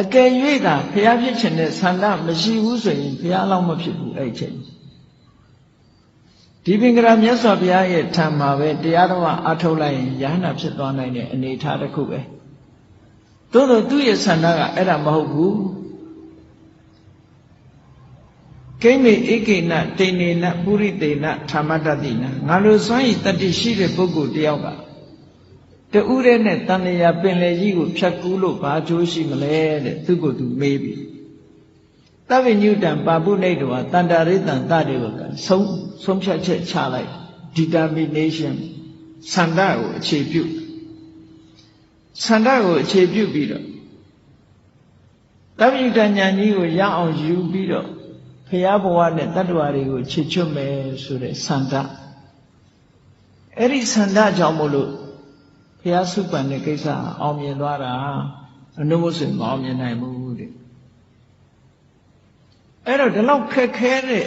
အကယ်၍သာဘုရားဖြစ်ခြင်းနဲ့ဆန္ဒမရှိဘူးဆိုရင်ဘုရားလောက်မဖြစ်ဘူးအဲ့ချိန်ဒီပင်ကရာမြတ်စွာဘုရားရဲ့ထံမှာပဲတရားတော်အထုတ်လိုက်ရင်ယ ahanan ဖြစ်သွားနိုင်တဲ့အနေအထားတစ်ခုပဲသို့တော့သူ့ရဲ့ဆန္ဒကအဲ့ဒါမဟုတ်ဘူးကိမေဧကိဏတေနေနပုရိတေနဓမ္မတတိနငါလိုစွန့်ဤတတ္တိရှိတဲ့ပုဂ္ဂိုလ်တယောက်က တူးတဲ့နဲ့တန်လျာပင်လေကြီးကိုဖြတ်ကူးလို့ဘာကျိုးရှိမလဲတဲ့သူကိုသူမေးပြီသဗ္ဗညုတံပါပုနေတောတန္တရိတံတတေဝကဆုံးဆုံးဖြတ်ချက်ချလိုက် determination ဆန္ဒကိုအခြေပြုဆန္ဒကိုအခြေပြုပြီးတော့သဗ္ဗညုတဉာဏ်ကြီးကိုရအောင်ယူပြီးတော့ဖရာဘဝနဲ့တတ္တဝါတွေကိုခြေချွတ်မယ်ဆိုတဲ့ဆန္ဒအဲ့ဒီဆန္ဒကြောင့်မို့လို့ ဖရာစုပန်တဲ့ကိစ္စအောင်မြင်သွားတာအနုမို့ဆိုမအောင်မြင်နိုင်ဘူးတဲ့အဲ့တော့ဒီလောက်ခက်ခဲတဲ့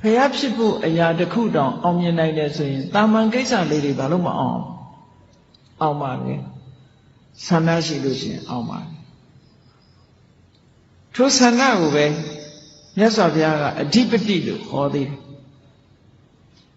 ဖရာဖြစ်ဖို့အရာတစ်ခုတောင်အောင်မြင်နိုင်တယ်ဆိုရင်တာမန်ကိစ္စလေးတွေဘာလို့မအောင်အောင်ပါလဲဆန္ဒရှိလို့ရှိရင်အောင်ပါထိုဆန္ဒကိုပဲမြတ်စွာဘုရားကအဓိပတိလို့ဟောသေးတယ်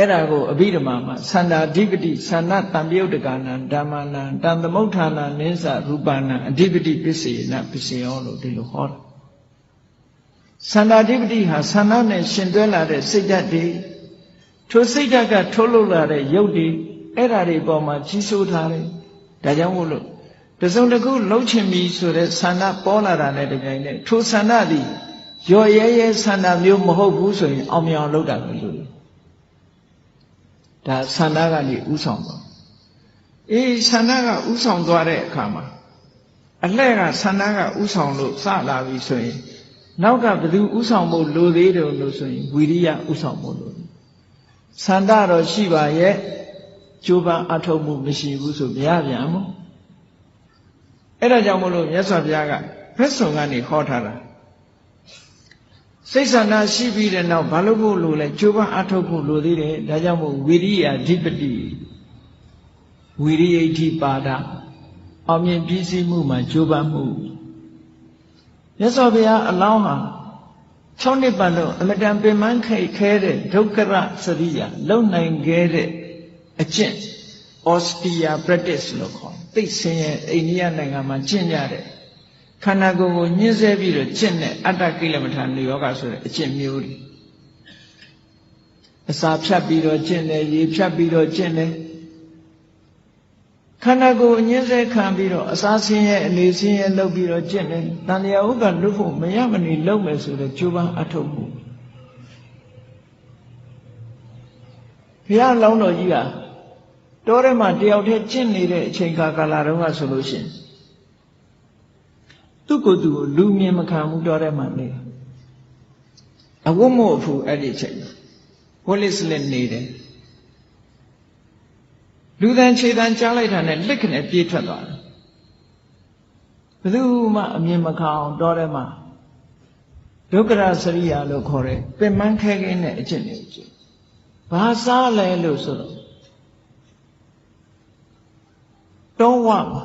အဲ့ဒါကိုအဘိဓမ္မာမှာသန္တာဓိပတိသန္နတံပြုတ်တကနာဓမ္မနာတံသမုဋ္ဌာနာနိစ္စရူပနာအဓိပတိပစ္စေနပစ္စယောလို့ဒီလိုဟောတာသန္တာဓိပတိဟာသန္နနဲ့ရှင်တွဲလာတဲ့စိတ်ဓာတ်တွေထိုစိတ်ဓာတ်ကထုတ်လုပ်လာတဲ့ရုပ်တွေအဲ့ဓာတွေပေါ်မှာကြီးစိုးထားတယ်ဒါကြောင့်မို့လို့တစုံတစ်ခုလှုပ်ချင်ပြီဆိုတဲ့ဆန္ဒပေါ်လာတာနဲ့တပြိုင်နက်ထိုဆန္ဒသည်ရော်ရဲရဲဆန္ဒမျိုးမဟုတ်ဘူးဆိုရင်အောင်မြင်အောင်လုပ်တာပဲလို့ ဒါဆန္ဒကနေဥဆောင်သွားအေးဆန္ဒကဥဆောင်သွားတဲ့အခါမှာအလှဲ့ကဆန္ဒကဥဆောင်လို့စလာပြီဆိုရင် နောက်ကဘယ်သူဥဆောင်ဖို့လိုသေးတယ်လို့ဆိုရင်ဝီရိယဥဆောင်ဖို့လိုဆန္ဒတော့ရှိပါရဲ့ကြိုးပမ်းအထောက်မှုမရှိဘူးဆိုမရပြန်ဘူးအဲ့ဒါကြောင့်မလို့မြတ်စွာဘုရားကဘက်ဆောင်ကနေဟောထားတာ စိတ်ဆန္ဒရှိပြီးတဲ့နောက်ဘာလို့ဖို့လို့လဲကြိုးပမ်းအထောက်ဖို့လိုသေးတယ်ဒါကြောင့်မို့ဝိရိယဓိပတိဝိရိယဓိပါဒအောင်မြင်ပြီးစီးမှုမှာကြိုးပမ်းမှုမြတ်စွာဘုရားအလောင်းဟာ6နှစ်ပတ်လုံးအမတန်ပင်ပန်းခိခဲတဲ့ဒုက္ခရစရိယာလုံနိုင်ခဲ့တဲ့အကျင့် austere practice လို့ခေါ်သိဆင်းရဲအိန္ဒိယနိုင်ငံမှာကျင့်ကြတဲ့ ခန္ဓာကိုယ်ကိုညှင်းဆဲပြီးတော့ကျင့်တဲ့အတ္တကိလမထာနိယောဂဆိုတဲ့အကျင့်မျိုးတွေအစာဖြတ်ပြီးတော့ကျင့်တယ်ရေဖြတ်ပြီးတော့ကျင့်တယ်ခန္ဓာကိုယ်ညှင်းဆဲခံပြီးတော့အစာဆင်းရဲအနေဆင်းရဲလုပ်ပြီးတော့ကျင့်တယ်တန်လျာဥက္ကလွတ်ဖို့မရမနေလုပ်မယ်ဆိုတော့ကြိုးပမ်းအထုတ်မှုဘုရားလောင်းတော်ကြီးကတောထဲမှာတယောက်တည်းကျင့်နေတဲ့အချိန်ကာလတုန်းကဆိုလို့ရှိရင် သူ့ကိုယ်သူကိုလူမြင်မခံဘူးတောထဲမှာနေအဝတ်မို့အဖူအဲ့ဒီချိန်ဝလစ်လက်နေတယ်လူတန်ခြေတန်ကြားလိုက်တာနဲ့လက်ခနဲ့ပြေးထွက်သွားတယ်ဘယ်သူမှအမြင်မခံအောင်တောထဲမှာဒုက္ခရစရိယာလို့ခေါ်တဲ့ပင်မခဲခင်းတဲ့အကျင့်တွေကျင့်ဘာစားလဲလို့ဆိုတော့တောဝမှာ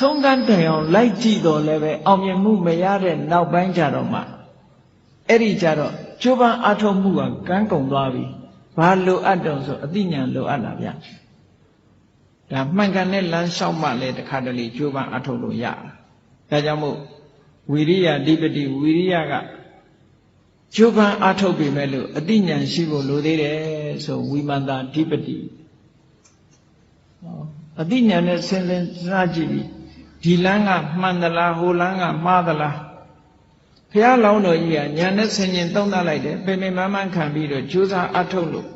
ဆုံးကန်းတိုင်အောင်လိုက်ကြည့်တော့လည်းပဲအောင်မြင်မှုမရတဲ့နောက်ပိုင်းကြတော့မှအဲ့ဒီကြတော့ကျိုးပန်းအားထုတ်မှုကကန်းကုန်သွားပြီဘာလိုအပ်တော့ဆိုအသိဉာဏ်လိုအပ်တာဗျဒါမှန်ကန်တဲ့လမ်းလျှောက်မှလည်းတခါတလေကျိုးပန်းအားထုတ်လို့ရတာဒါကြောင့်မို့ဝီရိယဓိပတိဝီရိယကကျိုးပန်းအားထုတ်ပြီမဲ့လို့အသိဉာဏ်ရှိဖို့လိုသေးတယ်ဆိုဝိမန္တာဓိပတိအသိဉာဏ်နဲ့စဉ်းစားကြည့်ပြီး ဒီလမ်းကမှန်သလားဟိုလမ်းကမှားသလားဘုရားလောင်းတော်ကြီးကညာနဲ့ဆင်ញင်သုံးသပ်လိုက်တယ်ပင်ပင်မမှန်ခံပြီးတော့ကြိုးစားအထုတ်လို့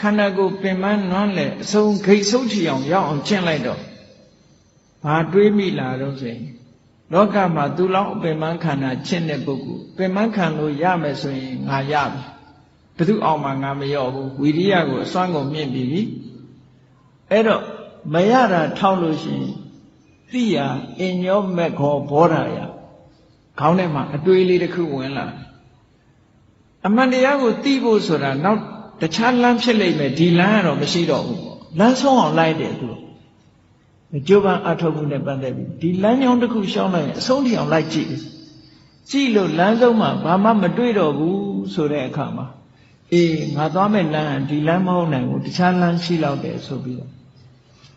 ခန္ဓာကိုယ်ပင်မနွမ်းလဲအစုံဂိတ်ဆုပ်ထီအောင်ရောက်အောင်ကျင့်လိုက်တော့ဘာတွေးမိလာတော့ဆိုရင်လောကမှာသူလောင်းအပင်မခန္ဓာကျင့်တဲ့ပုဂ္ဂိုလ်ပင်မခံလို့ရမယ်ဆိုရင်ငါရပြီဘသူအောင်မှငါမရော့ဘူးဝီရိယကိုအစွမ်းကုန်မြင့်ပြီးပြီအဲ့တော့မရတာထောက်လို့ရှိရင် သိရအင်ညောမက်ခောဘောဓာယခေါင်းထဲမှာအတွေးလေးတစ်ခုဝင်လာအမှန်တရားကိုသိဖို့ဆိုတာနောက်တခြားလမ်းဖြစ်လိမ့်မယ်ဒီလမ်းကတော့မရှိတော့ဘူးပေါ့လမ်းဆုံးအောင်လိုက်တယ်သူကြိုးပမ်းအထောက်မှုနဲ့ပတ်သက်ပြီးဒီလမ်းကြောင်းတစ်ခုရှောင်းလိုက်ရင်အဆုံးထိအောင်လိုက်ကြည့်ကြည့်လို့လမ်းဆုံးမှာဘာမှမတွေ့တော့ဘူးဆိုတဲ့အခါမှာအေးငါသွားမဲ့လမ်းဒီလမ်းမဟုတ်နိုင်ဘူးတခြားလမ်းရှိတော့တယ်ဆိုပြီးတော့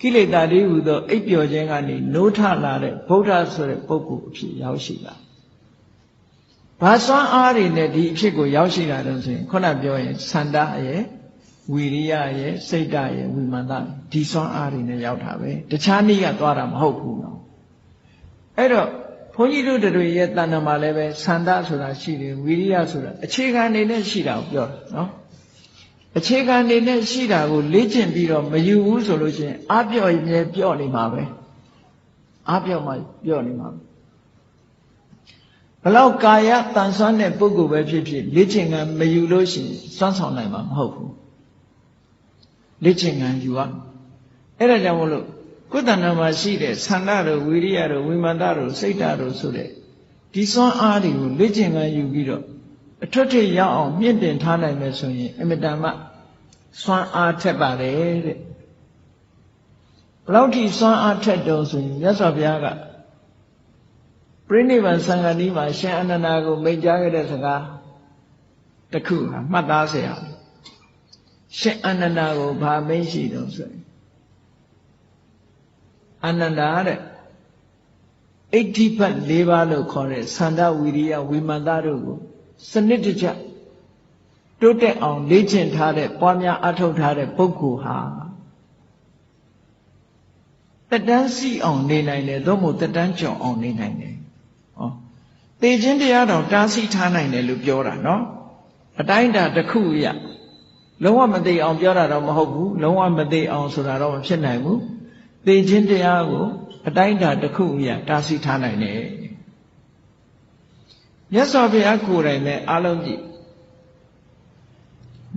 ကိလေသာတွေဟူသောအိပ်ပျော်ခြင်းကနေနိုးထလာတဲ့ဗုဒ္ဓဆိုတဲ့ပုဂ္ဂိုလ်အဖြစ်ရောက်ရှိလာဘာစွမ်းအားတွေနဲ့ဒီအဖြစ်ကိုရောက်ရှိလာတော့ဆိုရင်ခုနပြောရင်သန္တာရဲ့ဝီရိယရဲ့စိတ်ဓာတ်ရဲ့ဝိမာန်ဒီစွမ်းအားတွေနဲ့ရောက်တာပဲတခြားနည်းကသွားတာမဟုတ်ဘူးနော်အဲ့တော့ဘုန်းကြီးတို့တွေရဲ့တဏ္ဍာမှာလည်းပဲသန္တာဆိုတာရှိတယ်ဝီရိယဆိုတာအခြေခံနေနဲ့ရှိတာကိုပြောတာနော် အခြေခံနေနဲ့ရှိတာကိုလေ့ကျင့်ပြီးတော့မယူဘူးဆိုလို့ရှိရင်အပြော့မြဲပြော့နေမှာပဲအပြော့မှပြော့နေမှာဘလောက်ကာယတန်ဆွမ်းတဲ့ပုဂ္ဂိုလ်ပဲဖြစ်ဖြစ်လေ့ကျင့်ကမယူလို့ရှိရင်စွမ်းဆောင်နိုင်မှာမဟုတ်ဘူးလေ့ကျင့်ကယူရအဲ့ဒါကြောင့်မလို့ကိုယ်တဏ္ဍာမှာရှိတဲ့ဆန္ဒတို့ဝိရိယတို့ဝိမာန်တို့စိတ်ဓာတ်တို့ဆိုတဲ့ဒီစွမ်းအားတွေကိုလေ့ကျင့်ကယူပြီးတော့အထွတ်ထိပ်ရောက်အောင်မြင့်တင်ထားနိုင်မယ်ဆိုရင်အမြဲတမ်း စွမ်းအားထက်ပါတယ်တဲ့ဘလောက်ထိစွမ်းအားထက်တော်ဆိုရင်မြတ်စွာဘုရားကပြိဋိဘံသံဃာနီးမှာရှင်အနန္ဒာကိုမိန့်ကြားခဲ့တဲ့စကားတစ်ခုဟာမှတ်သားစရာရှင်အနန္ဒာကိုဘာမိန့်ရှိတော်ဆိုရင်အနန္ဒာတဲ့အဋ္ဌိပတ်၄ပါးလို့ခေါ်တဲ့သန္ဓဝီရိယဝိမန္တတို့ကိုစနစ်တကျ တိုးတက်အောင်လေ့ကျင့်ထားတဲ့ပွားများအထောက်ထားတဲ့ပုဂ္ဂိုလ်ဟာတက်တန်းစီအောင်နေနိုင်တယ်သို့မဟုတ်တက်တန်းကျော်အောင်နေနိုင်တယ်ဟောသေခြင်းတရားတော်တားဆီးထားနိုင်တယ်လို့ပြောတာနော်အတိုင်းတာတစ်ခုရလုံးဝမသိအောင်ပြောတာတော့မဟုတ်ဘူးလုံးဝမသိအောင်ဆိုတာတော့မဖြစ်နိုင်ဘူးသေခြင်းတရားကိုအတိုင်းတာတစ်ခုရတားဆီးထားနိုင်တယ်မြတ်စွာဘုရားကိုယ်တိုင်လည်းအလုံးကြည့်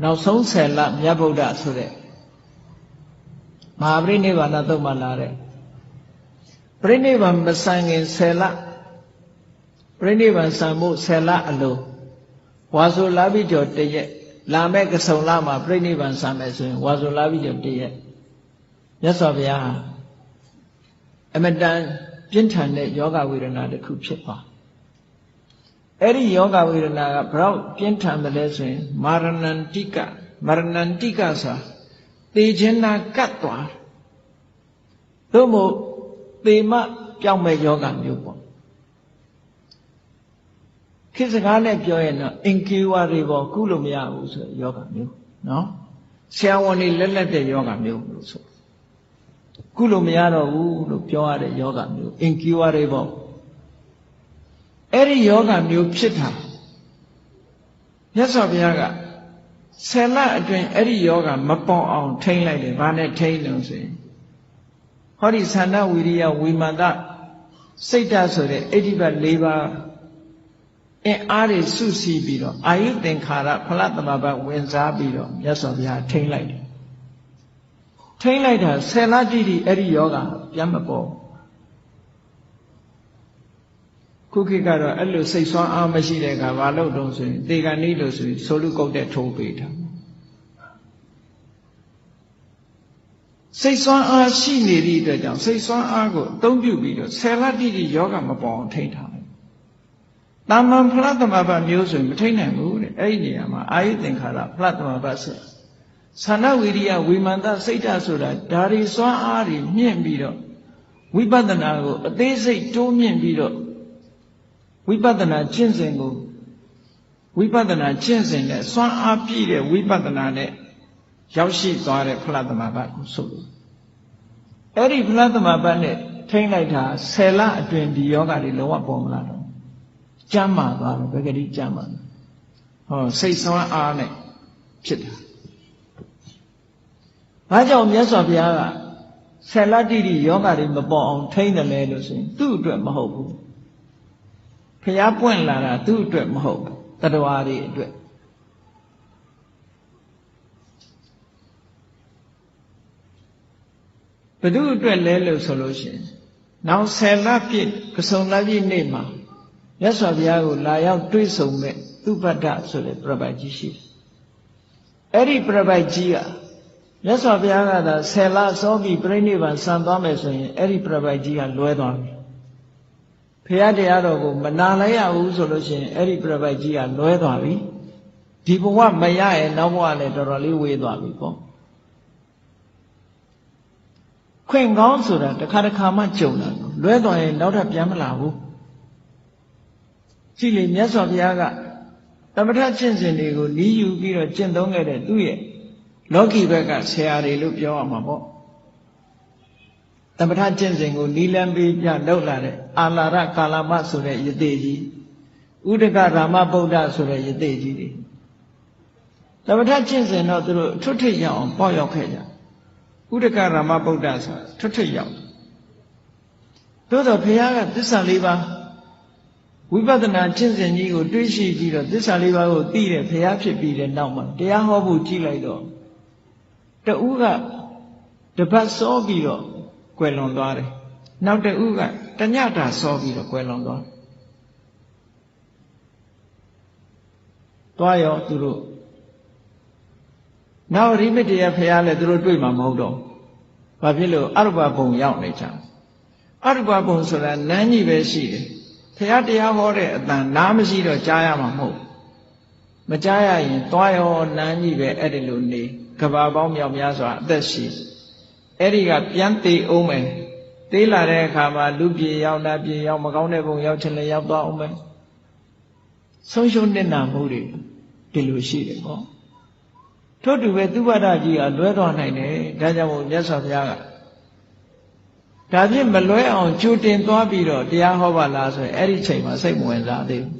နောက်ဆုံးဆယ်လမြတ်ဗုဒ္ဓဆိုတဲ့မဟာပရိနိဗ္ဗာန်သုတ်မှလာတဲ့ပရိနိဗ္ဗာန်မဆန်ခင်ဆယ်လပရိနိဗ္ဗာန်ဆံမှုဆယ်လအလိုဝါဆိုလာပြီးကျော်တရက်လာမဲ့ကဆုံလမှာပြိဋိဘံဆံမယ်ဆိုရင်ဝါဆိုလာပြီးကျော်တရက်မြတ်စွာဘုရားအမတန်ပြင်းထန်တဲ့ယောဂဝေဒနာတစ်ခုဖြစ်သွား အဲ့ဒီယောဂဝေဒနာကဘလောက်ပြင်းထန်တယ်လဲဆိုရင်မာရဏန္တိကမာရဏန္တိကဆိုသေခြင်းနာကတ်သွားသို့မို့သေမပြောင်းမဲ့ယောဂမျိုးပေါ့ခေတ်စကားနဲ့ပြောရင်တော့အင်ကေဝါတွေပေါ့ကုလို့မရဘူးဆိုယောဂမျိုးနော်ဆရာဝန်တွေလက်လက်တဲ့ယောဂမျိုးလို့ဆိုကုလို့မရတော့ဘူးလို့ပြောရတဲ့ယောဂမျိုးအင်ကေဝါတွေပေါ့ အဲ့ဒီယောဂမျိုးဖြစ်တာမြတ်စွာဘုရားကဆယ်လအတွင်းအဲ့ဒီယောဂမပေါ်အောင်ထိမ့်လိုက်တယ်ဘာနဲ့ထိမ့်လို့ဆိုရင်ဟောဒီသန္တဝိရိယဝိမာန်တစိတ်ဓာတ်ဆိုတဲ့အိဋ္ဌိပတ်၄ပါးအင်အားတွေစုစည်းပြီးတော့အာယုသင်္ခါရဖလသမဘဝင်စားပြီးတော့မြတ်စွာဘုရားထိမ့်လိုက်တယ်ထိမ့်လိုက်တာဆယ်လတိတိအဲ့ဒီယောဂပြန်မပေါ် ခုခေတ်ကတော့အဲ့လိုစိတ်ဆွမ်းအားမရှိတဲ့အခါမလုပ်တော့ဆိုရင်တေကန်နေလို့ဆိုရင်ဆိုလူကုတ်တဲ့ထိုးပေးတာစိတ်ဆွမ်းအားရှိနေသည့်အတွက်ကြောင့်စိတ်ဆွမ်းအားကိုအသုံးပြုပြီးတော့ဆယ်လတိတိယောဂမပေါ်အောင်ထိန်းထားတယ်။တာမန်ဖလားသမဘမျိုးဆိုရင်မထိန်းနိုင်ဘူးတဲ့အဲ့ဒီနေရာမှာအာယုသင်္ခါရဖလားသမဘဆိုသန္နဝိရိယဝိမာန်တစိတ်ဓာတ်ဆိုတာဒါရီစွမ်းအားတွေမြင့်ပြီးတော့ဝိပဿနာကိုအသေးစိတ်တိုးမြင့်ပြီးတော့ ဝိပဿနာကျင့်စဉ်ကိုဝိပဿနာကျင့်စဉ်နဲ့စွမ်းအားပြည့်တဲ့ဝိပဿနာနဲ့ရောက်ရှိသွားတဲ့ဖလားသမဘကိုဆိုလို့အဲ့ဒီဖလားသမဘနဲ့ထိမ့်လိုက်တာဆယ်လအတွင်းဒီယောဂတွေလောကပေါ်မလာတော့ကျမ်းမာသွားတယ်ဘယ်ကတိကျမ်းမာဟောစိတ်ဆွမ်းအားနဲ့ဖြစ်တာဘာကြောင့်မြတ်စွာဘုရားကဆယ်လတိတိယောဂတွေမပေါ်အောင်ထိမ့်တယ်လဲလို့ဆိုရင်သူ့အတွက်မဟုတ်ဘူး ဘုရားပွင့်လာတာသူ့အတွက်မဟုတ်ဘူးတတဝါတွေအတွက်ဘသူအတွက်လဲလို့ဆိုလို့ရှိရင်နောက်ဆယ်လပြည့်ကစုံလပြည့်နေ့မှာမြတ်စွာဘုရားကိုလာရောက်တွေ့ဆုံမဲ့သူပ္ပတ္တဆိုတဲ့ပြပိုက်ကြီးရှိတယ်အဲ့ဒီပြပိုက်ကြီးကမြတ်စွာဘုရားကသာဆယ်လစောပြီးပြိဋိဘံဆံသွားမယ်ဆိုရင်အဲ့ဒီပြပိုက်ကြီးကလွဲသွားပြီ ဖရာတရားတော်ကိုမနာလိုက်ရဘူးဆိုလို့ရှိရင်အဲ့ဒီပြပိုက်ကြီးကလွဲသွားပြီဒီဘဝမရရဲ့နောက်ဘဝလည်းတော်တော်လေးဝေးသွားပြီပေါ့ခွင့်ကောင်းဆိုတာတစ်ခါတစ်ခါမှကြုံတာလွဲသွားရင်နောက်ထပ်ပြန်မလာဘူးကြည့်လေမြတ်စွာဘုရားကသမထကျင့်စဉ်တွေကိုနီးယူပြီးတော့ကျင့်သုံးခဲ့တဲ့သူ့ရဲ့လောကီဘက်ကဆရာတွေလို့ပြောရမှာပေါ့သမထကျင့်စဉ်ကိုနီးလန်းပြီးပြလောက်လာတဲ့ အာလာရကာလမဆိုတဲ့ယတိကြီးဥဒကရာမဗုဒ္ဓဆိုတဲ့ယတိကြီးတွေသမထကျင့်စဉ်တော့သူတို့ထွတ်ထိပ်ရောက်အောင်ပေါ့ရောက်ခဲ့ကြဥဒကရာမဗုဒ္ဓဆိုတာထွတ်ထိပ်ရောက်သို့တော့ဘုရားကသစ္စာလေးပါးဝိပဿနာကျင့်စဉ်ကြီးကိုတွေးရှိပြီးတော့သစ္စာလေးပါးကိုသိတဲ့ဘုရားဖြစ်ပြီးတဲ့နောက်မှာတရားဟောဖို့ကြည့်လိုက်တော့တဦးကတပတ်စောပြီးတော့ကွယ်လွန်သွားတယ် နောက်တဦးကတညတာစောပြီးတော့ကွယ်လွန်သွားတယ်သွားရောသူတို့နောက်ရိမတရဖះလဲသူတို့တွေ့မှာမဟုတ်တော့ဘာဖြစ်လို့အရုပဘုံရောက်နေကြအရုပဘုံဆိုတာနန်းကြီးပဲရှိတယ်ဖះတရားဟောတဲ့အတန်နားမရှိတော့ကြားရမှာမဟုတ်မကြားရရင်သွားရောနန်းကြီးပဲအဲ့ဒီလိုနေကဘာပေါင်းမြောက်များစွာအသက်ရှိအဲ့ဒီကပြန်သေးအောင်မယ် သေးလာတဲ့အခါမှာလူပြေရောက်တာပြေရောက်မကောင်းတဲ့ဘုံရောက်ချင်လည်းရောက်သွားအောင်မယ်ဆုံးရှုံးနေနာမှုတွေဒီလိုရှိတယ်ပေါ့ထို့တူပဲသူဝဒကြီးကလွဲသွားနိုင်တယ်ဒါကြောင့်မို့မြတ်စွာဘုရားကဒါဖြင့်မလွဲအောင်ကြိုတင်သွားပြီးတော့တရားဟောပါလားဆိုရင်အဲ့ဒီချိန်မှာစိတ်မဝင်စားသေးဘူး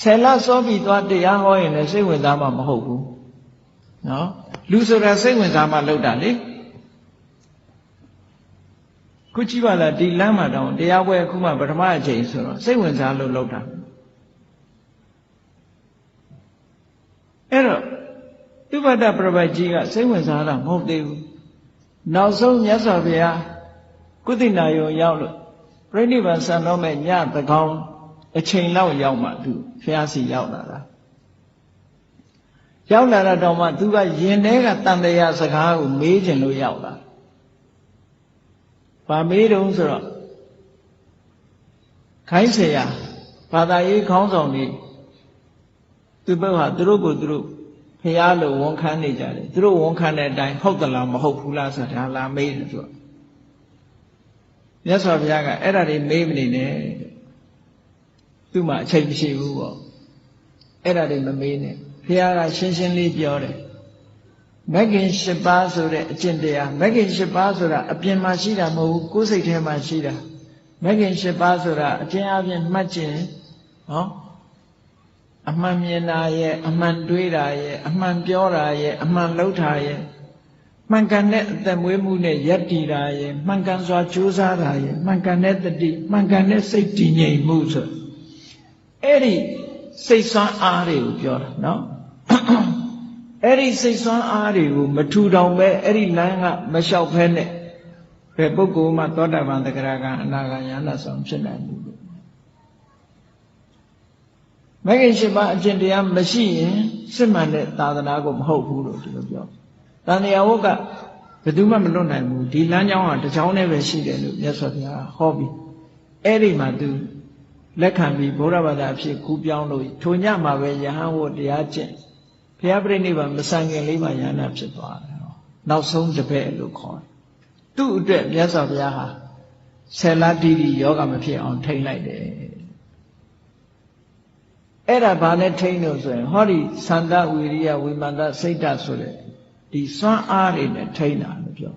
ဆယ်လစောပြီးသွားတရားဟောရင်လည်းစိတ်ဝင်စားမှမဟုတ်ဘူးနော်လူဆိုတာစိတ်ဝင်စားမှလောက်တာလေ ခုကြည့်ပါလားဒီလမ်းမှာတောင်တရားပွဲအခုမှပထမအချိန်ဆိုတော့စိတ်ဝင်စားလို့လောက်တာအဲ့တော့သုဘတပြပကြီးကစိတ်ဝင်စားတာမဟုတ်သေးဘူးနောက်ဆုံးမြတ်စွာဘုရားကုသိနာယုံရောက်လို့ပြိဋိဘံဆံတော်မဲ့ညသကောင်းအချိန်လောက်ရောက်မှသူဘုရားစီရောက်လာတာရောက်လာတော့မှသူကယင်ထဲကတန်တရားစကားကိုမေးခြင်းလို့ရောက်လာ။ ဗာမေးတုံးဆိုတော့ခိုင်းဆရာဘာသာရေးခေါင်းဆောင်တွေသူဘက်ဟာသူတို့ကိုသူတို့ဖျားလို့ဝန်ခံနေကြတယ်သူတို့ဝန်ခံတဲ့အတိုင်းဟုတ်သလားမဟုတ်ဘူးလားဆိုတာလာမေးတယ်သူကမြတ်စွာဘုရားကအဲ့ဒါတွေမေးမနေနဲ့သူ့မှာအချိန်မရှိဘူးပေါ့အဲ့ဒါတွေမမေးနဲ့ဘုရားကရှင်းရှင်းလေးပြောတယ် မဂ်ခင်၈ပါးဆိုတဲ့အကျင့်တရားမဂ်ခင်၈ပါးဆိုတာအပြင်မှာရှိတာမဟုတ်ဘူးကိုယ်စိတ်ထဲမှာရှိတာမဂ်ခင်၈ပါးဆိုတာအကျဉ်းအပြင်မှတ်ခြင်းနော်အမှန်မြင်တာရဲ့အမှန်တွေးတာရဲ့အမှန်ပြောတာရဲ့အမှန်လှုပ်တာရဲ့မှန်ကန်တဲ့အသက်မွေးမှုနဲ့ယက်တည်တာရဲ့မှန်ကန်စွာကြိုးစားတာရဲ့မှန်ကန်တဲ့တတိမှန်ကန်တဲ့စိတ်တည်ငြိမ်မှုဆိုအဲ့ဒီစိတ်ဆွမ်းအားတွေကိုပြောတာနော် အဲ့ဒီစိတ်ဆွမ်းအားတွေကိုမထူထောင်ပဲအဲ့ဒီလမ်းကမလျှောက်ဖဲနဲ့ဘယ်ပုဂ္ဂိုလ်မှသောတာပန်တဂရကအနာဂါယနာဆောင်ဖြစ်နိုင်ဘူးလို့မဂ္ဂင်၈ပါးအကျင့်တရားမရှိရင်စစ်မှန်တဲ့သာသနာကိုမဟုတ်ဘူးလို့ဒီလိုပြောတန်တရားဝတ်ကဘယ်သူမှမလွတ်နိုင်ဘူးဒီလမ်းကြောင်းကတစ်ကြောင်းနဲ့ပဲရှိတယ်လို့မြတ်စွာဘုရားဟောပြီးအဲ့ဒီမှာသူလက်ခံပြီးဘုရားဘာသာအဖြစ်ကူးပြောင်းလို့ထိုညမှာပဲယဟန်ဝတ်တရားကျင့် ဘုရားပြိဋိဘံမဆန်ခင်လေးမှယဟနာဖြစ်သွားတယ်နောက်ဆုံးတစ်ပည့်လို့ခေါ်တယ်သူ့အတွက်မြတ်စွာဘုရားဟာဆယ်လတိတိယောဂမဖြစ်အောင်ထိမ့်လိုက်တယ်အဲ့ဒါဘာနဲ့ထိမ့်လို့ဆိုရင်ဟောဒီသန္တဝီရိယဝိမန္တစိတ်တဆိုတဲ့ဒီစွမ်းအားတွေနဲ့ထိမ့်တာလို့ပြော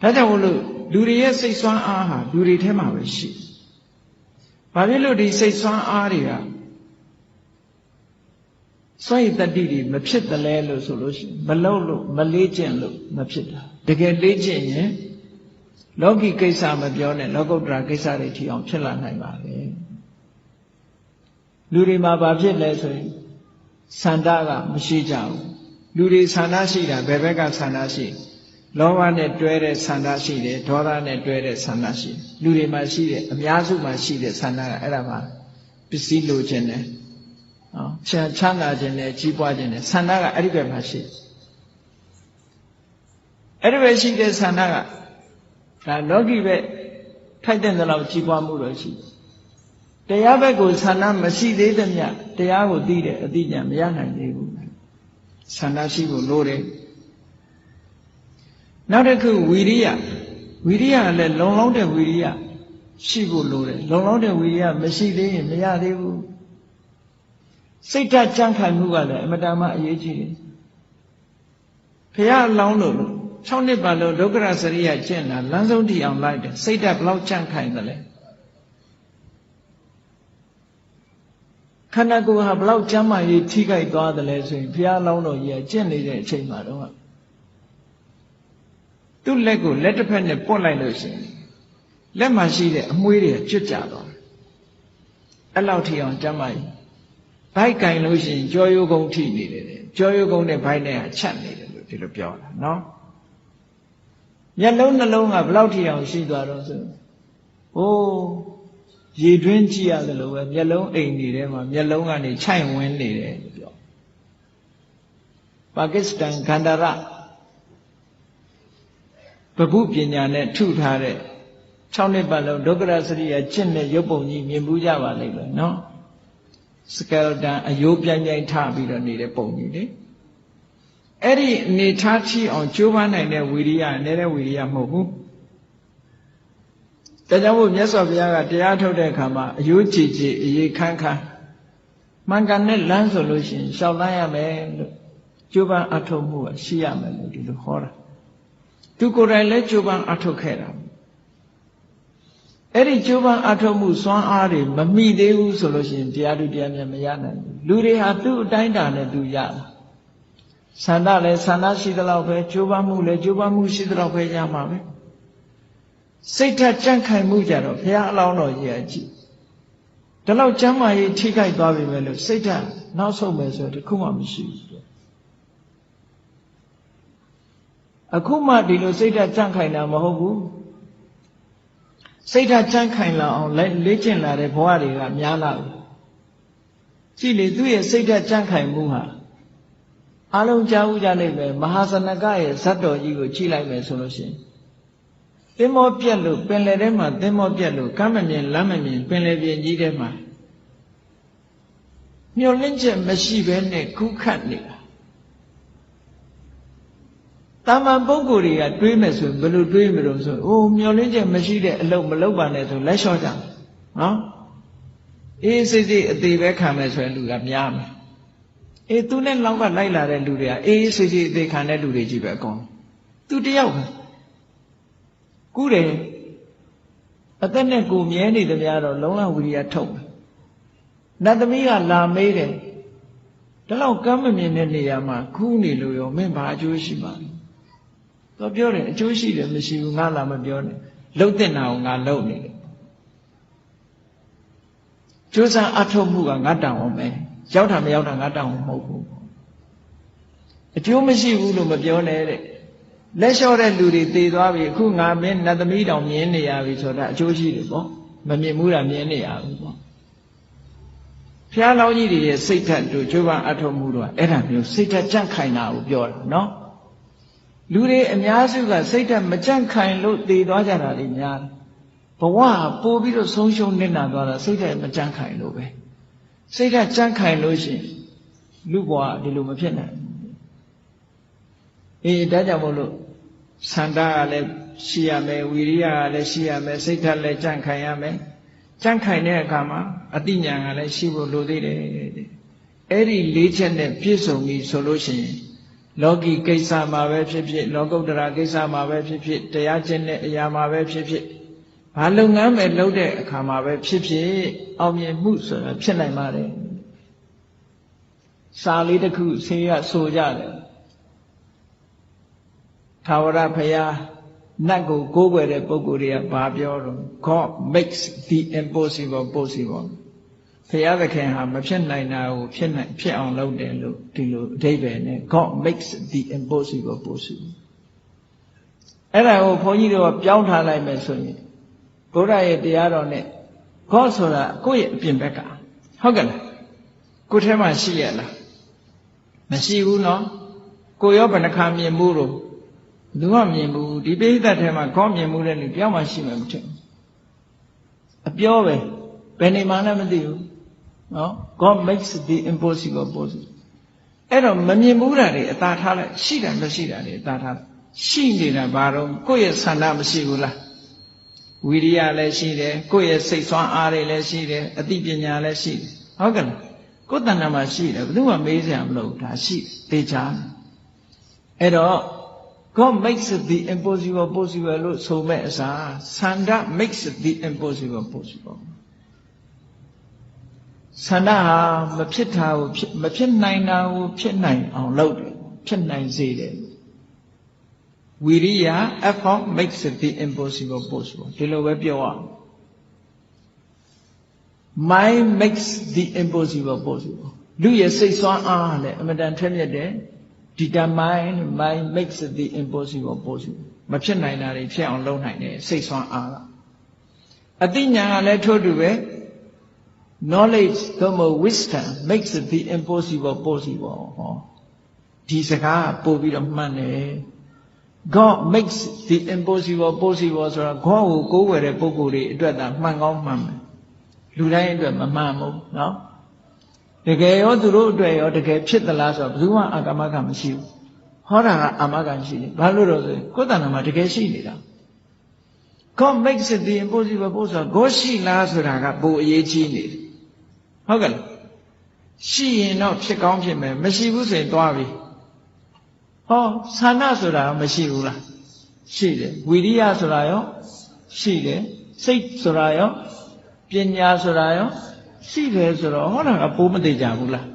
ဒါကြောင့်မလို့လူတွေရဲ့စိတ်စွမ်းအားဟာလူတွေထဲမှာပဲရှိဘာဖြစ်လို့ဒီစိတ်စွမ်းအားတွေက စွန့်ရည်တတိတွေမဖြစ်တယ်လဲလို့ဆိုလို့ရှိရင်မလုံလို့မလေးကျင့်လို့မဖြစ်တာတကယ်လေးကျင့်ရင်လောကီကိစ္စမပြောနဲ့လောကုတ္တရာကိစ္စတွေထီအောင်ဖြစ်လာနိုင်ပါလေလူတွေမှာဘာဖြစ်လဲဆိုရင်ဆန္ဒကမရှိကြဘူးလူတွေဆန္ဒရှိတာဘယ်ဘက်ကဆန္ဒရှိလောဘနဲ့တွဲတဲ့ဆန္ဒရှိတယ်ဒေါသနဲ့တွဲတဲ့ဆန္ဒရှိလူတွေမှာရှိတယ်အများစုမှာရှိတဲ့ဆန္ဒကအဲ့ဒါပါပစ္စည်းလိုချင်တယ် နော်ချမ်းချမ်းသာခြင်းနဲ့ကြီးပွားခြင်းနဲ့ဆန္ဒကအဲ့ဒီဘက်မှာရှိအဲ့ဒီဘက်ရှိတဲ့ဆန္ဒကဒါလောကီဘက်ထိုက်တဲ့လောက်ကြီးပွားမှုတော့ရှိတရားဘက်ကိုဆန္ဒမရှိသေးသမျှတရားကိုသိတဲ့အသိဉာဏ်မရနိုင်သေးဘူးဆန္ဒရှိဖို့လိုတယ်နောက်တစ်ခုဝီရိယဝီရိယလည်းလုံလောက်တဲ့ဝီရိယရှိဖို့လိုတယ်လုံလောက်တဲ့ဝီရိယမရှိသေးရင်မရသေးဘူး စိတ်ဓာတ်ကြံ့ခိုင်မှုကလည်းအမတန်မှအရေးကြီးတယ်ဖះအလောင်းလို့6နှစ်ပါလို့ဒုက္ခရစရိယကျင့်တာလမ်းဆုံးတည်အောင်လိုက်တယ်စိတ်ဓာတ်ဘလောက်ကြံ့ခိုင်တယ်လဲခန္ဓာကိုယ်ဟာဘလောက်ကျမ်းမာရေးထိခိုက်သွားတယ်လဲဆိုရင်ဘုရားလောင်းတော်ကြီးကကျင့်နေတဲ့အချိန်မှာတော့သူ့လက်ကိုလက်တစ်ဖက်နဲ့ပွတ်လိုက်လို့ရှိရင်လက်မှာရှိတဲ့အမွှေးတွေကျွတ်ကြသွားတယ်အဲ့လောက်ထိအောင်ကျမ်းမာရေး ဘိုက်ကင်လို့ရှိရင်ကြောရိုးကုန်းထိနေတယ်ကြောရိုးကုန်းနဲ့ဘိုက်နဲ့ကချက်နေတယ်လို့ဒီလိုပြောတာနော်မျက်လုံးနှလုံးကဘလောက်ထိအောင်ရှိသွားတော့ဆိုဟိုးရေတွင်းကြည့်ရတယ်လို့ပဲမျက်လုံးအိမ်နေထဲမှာမျက်လုံးကနေခြိုက်ဝင်းနေတယ်လို့ပြောပါကစ္စတန်ဂန္ဓာရပပုပညာနဲ့ထုထားတဲ့6နှစ်ပတ်လုံးဒုက္ခရစရိယကျင့်တဲ့ရုပ်ပုံကြီးမြင်ဘူးကြပါလိမ့်မယ်နော် စကယ်တန်အယိုးပြိုင်ပြိုင်ထပြီးတော့နေတဲ့ပုံကြီးလေအဲ့ဒီအနေထားချီအောင်ကြိုးပမ်းနိုင်တဲ့ဝီရိယနေတဲ့ဝီရိယမဟုတ်ဘူးဒါကြောင့်မို့မြတ်စွာဘုရားကတရားထုတ်တဲ့အခါမှာအယိုးကြည်ကြည်အရေးခန်းခန်းမှန်ကန်တဲ့လမ်းဆိုလို့ရှိရင်ရှောက်လန်းရမယ်လို့ကြိုးပမ်းအထုတ်မှုကရှိရမယ်လို့ဒီလိုဟောတာသူကိုယ်တိုင်လည်းကြိုးပမ်းအထုတ်ခဲ့တာ အဲ့ဒီကြိုးပမ်းအထုတ်မှုစွမ်းအားတွေမမိသေးဘူးဆိုလို့ရှိရင်တရားသူတရားမြတ်မရနိုင်ဘူးလူတွေဟာသူ့အတိုင်းတာနဲ့သူရတာဆန္ဒလည်းဆန္ဒရှိသလောက်ပဲကြိုးပမ်းမှုလည်းကြိုးပမ်းမှုရှိသလောက်ပဲရမှာပဲစိတ်ဓာတ်ကြန့်ခိုင်မှုကြတော့ဘုရားအလောင်းတော်ကြီးအကြည့်ဒီလောက်ကျမ်းမာရေးထိခိုက်သွားပြီပဲလို့စိတ်ဓာတ်နောက်ဆုံးမယ်ဆိုတခုမှမရှိဘူးအခုမှဒီလိုစိတ်ဓာတ်ကြန့်ခိုင်တာမဟုတ်ဘူး စိတ်ဓာတ်ကြန့်ခိုင်လာအောင်လေ့ကျင့်လာတဲ့ဘဝတွေကများလာပြီကြည့်လေသူ့ရဲ့စိတ်ဓာတ်ကြန့်ခိုင်မှုဟာအလုံးကြားဥကြလိမ့်မယ်မဟာစနကရဲ့ဇတ်တော်ကြီးကိုကြည့်လိုက်မယ်ဆိုလို့ရှိရင်သင်္ဘောပြက်လို့ပင်လယ်ထဲမှာသင်္ဘောပြက်လို့ကမ်းမမြင်လမ်းမမြင်ပင်လယ်ပြင်ကြီးထဲမှာမျောလင့်ချက်မရှိဘဲနဲ့ခုခတ်နေ တာတာမန်ပုဂ္ဂိုလ်တွေကတွေးမယ်ဆိုရင်ဘယ်လိုတွေးမလို့ဆိုအိုးမျောလင့်ချက်မရှိတဲ့အလုပ်မလုပ်ပါနဲ့ဆိုလက်လျှော့ကြနော်အေးစိတ်စိတ်အသေးပဲခံမယ်ဆိုရင်လူကများမယ်အေးသူနဲ့လောက်ကလိုက်လာတဲ့လူတွေကအေးစိတ်စိတ်အသေးခံတဲ့လူတွေကြီးပဲအကုန်သူတယောက်ပဲကူးတယ်အသက်နဲ့ကိုမြဲနေသမျှတော့လုံလဝိရိယထုတ်မယ်နတ်သမီးကလာမေးတယ်ဒါတော့ကမ်းမမြင်တဲ့နေရာမှာခူးနေလို့ရောမင်းဘာအကျိုးရှိမှာလဲ တော့ပြောတယ်အကျိုးရှိတယ်မရှိဘူးငါလာမပြောနဲ့လှုပ်တဲ့နာကိုငါလှုပ်နေတယ်ကျိုးစားအထုတ်မှုကငါတောင်းအောင်ပဲရောက်တာမရောက်တာငါတောင်းအောင်မဟုတ်ဘူးအကျိုးမရှိဘူးလို့မပြောနဲ့တဲ့လက်လျှော့တဲ့လူတွေသေသွားပြီအခုငါမင်းနတ်သမီးတောင်မြင်နေရပြီဆိုတာအကျိုးရှိတယ်ပေါ့မမြင်ဘူးတာမြင်နေရဘူးပေါ့ဖျားလောင်းကြီးတွေရဲ့စိတ်ဓာတ်တို့ကျိုးပန်းအထောက်မှုတို့ကအဲ့ဒါမျိုးစိတ်ဓာတ်ကြန့်ခိုင်တာကိုပြောတာနော် လူတွေအများစုကစိတ်ဓာတ်မကြန့်ခိုင်လို့သေသွားကြတာတွေများတယ်ဘဝပို့ပြီးတော့ဆုံးရှုံးနေတာသွားတာစိတ်ဓာတ်မကြန့်ခိုင်လို့ပဲစိတ်ဓာတ်ကြန့်ခိုင်လို့ရှိရင်လူဘဝဒီလိုမဖြစ်နိုင်ဘူးအေးဒါကြောင့်မို့လို့ဆန္ဒကလည်းရှိရမယ်ဝီရိယကလည်းရှိရမယ်စိတ်ဓာတ်လည်းကြန့်ခိုင်ရမယ်ကြန့်ခိုင်တဲ့အခါမှာအတိညာဏ်ကလည်းရှိဖို့လိုသေးတယ်တဲ့အဲ့ဒီလေးချက်နဲ့ပြည့်စုံပြီဆိုလို့ရှိရင် လောကီကိစ္စမှာပဲဖြစ်ဖြစ်လောကုတ္တရာကိစ္စမှာပဲဖြစ်ဖြစ်တရားကျင့်တဲ့အရာမှာပဲဖြစ်ဖြစ်ဘာလုပ်ငန်းပဲလုပ်တဲ့အခါမှာပဲဖြစ်ဖြစ်အောင်မြင်မှုဆိုတာဖြစ်နိုင်ပါတယ်စာလေးတစ်ခုဆေးရဆိုကြတယ်သာဝရဖရာနတ်ကိုကိုးကွယ်တဲ့ပုဂ္ဂိုလ်တွေကဘာပြောတော့ God makes the impossible possible ဖရာသခင်ဟာမဖြစ်နိုင်တာကိုဖြစ်နိုင်ဖြစ်အောင်လုပ်တယ်လို့ဒီလိုအဓိပ္ပာယ်နဲ့ God makes the impossible possible အဲ့ဒါကိုဘုန်းကြီးတို့ကပြောင်းထားလိုက်မယ်ဆိုရင်ဘုရားရဲ့တရားတော်နဲ့ God ဆိုတာကိုယ့်ရဲ့အပြင်ဘက်ကဟုတ်ကဲ့လားကိုယ်ထဲမှာရှိရလားမရှိဘူးနော်ကိုရောဘယ်နှခါမြင်မှုတော့လူကမြင်ဘူးဒီပိဋကတ်ထဲမှာခေါင်းမြင်မှုတဲ့လူပြောင်းမှရှိမှမထင်ဘူးအပြောပဲဘယ်နေမှလည်းမသိဘူး နော် God makes the impossible possible အဲ့တော့မမြင်ဘူးတာတွေအသာထားလိုက်ရှိတာမရှိတာတွေအသာထားလိုက်ရှိနေတာဘာတော့ကိုယ့်ရဲ့ဆန္ဒမရှိဘူးလားဝိရိယလည်းရှိတယ်ကိုယ့်ရဲ့စိတ်ဆွမ်းအားတွေလည်းရှိတယ်အသိပညာလည်းရှိတယ်ဟုတ်ကဲ့လားကိုယ်တဏ္ဍာမှာရှိတယ်ဘယ်သူမှမေးစရာမလိုဘူးဒါရှိသေချာအဲ့တော့ God makes the impossible possible လို့ဆိုမဲ့အစားဆန္ဒ makes the impossible possible ဆန္ဒဟာမဖြစ်တာကိုမဖြစ်နိုင်တာကိုဖြစ်နိုင်အောင်လုပ်တယ်ဖြစ်နိုင်စေတယ်ဝိရိယ effort makes the impossible possible ဒီလိုပဲပြောအောင် mind makes the impossible possible လူရဲ့စိတ်ဆွမ်းအားလည်းအမတန်ထက်မြက်တယ် determine mind makes the impossible possible မဖြစ်နိုင်တာတွေဖြစ်အောင်လုပ်နိုင်တယ်စိတ်ဆွမ်းအားကအသိဉာဏ်ကလည်းထို့တူပဲ knowledge သို့မဟုတ် wisdom makes the impossible possible ဟောဒီစကားပို့ပြီးတော့မှန်တယ် God makes the impossible possible ဆိုတာ God ကိုကိုးကွယ်တဲ့ပုဂ္ဂိုလ်တွေအတွက်သာမှန်ကောင်းမှန်မယ်လူတိုင်းအတွက်မမှန်ဘူးเนาะတကယ်ရောသူတို့အတွက်ရောတကယ်ဖြစ်သလားဆိုတော့ဘယ်သူမှအာကမကမရှိဘူးဟောတာကအာမကရှိတယ်ဘာလို့တော့ဆိုရင်ကိုယ်တဏ္ဍာမှာတကယ်ရှိနေတာ God makes it the impossible ပို့ဆိုတော့ God ရှိလားဆိုတာကပိုအရေးကြီးနေတယ် ဟုတ်ကဲ့လားရှိရင်တော့ဖြစ်ကောင်းဖြစ်မယ်မရှိဘူးဆိုရင်သွားပြီဟောဆန္ဒဆိုတာမရှိဘူးလားရှိတယ်ဝိရိယဆိုတာရောရှိတယ်စိတ်ဆိုတာရောပညာဆိုတာရောရှိတယ်ဆိုတော့ဟောတာကပိုးမသေးကြဘူးလား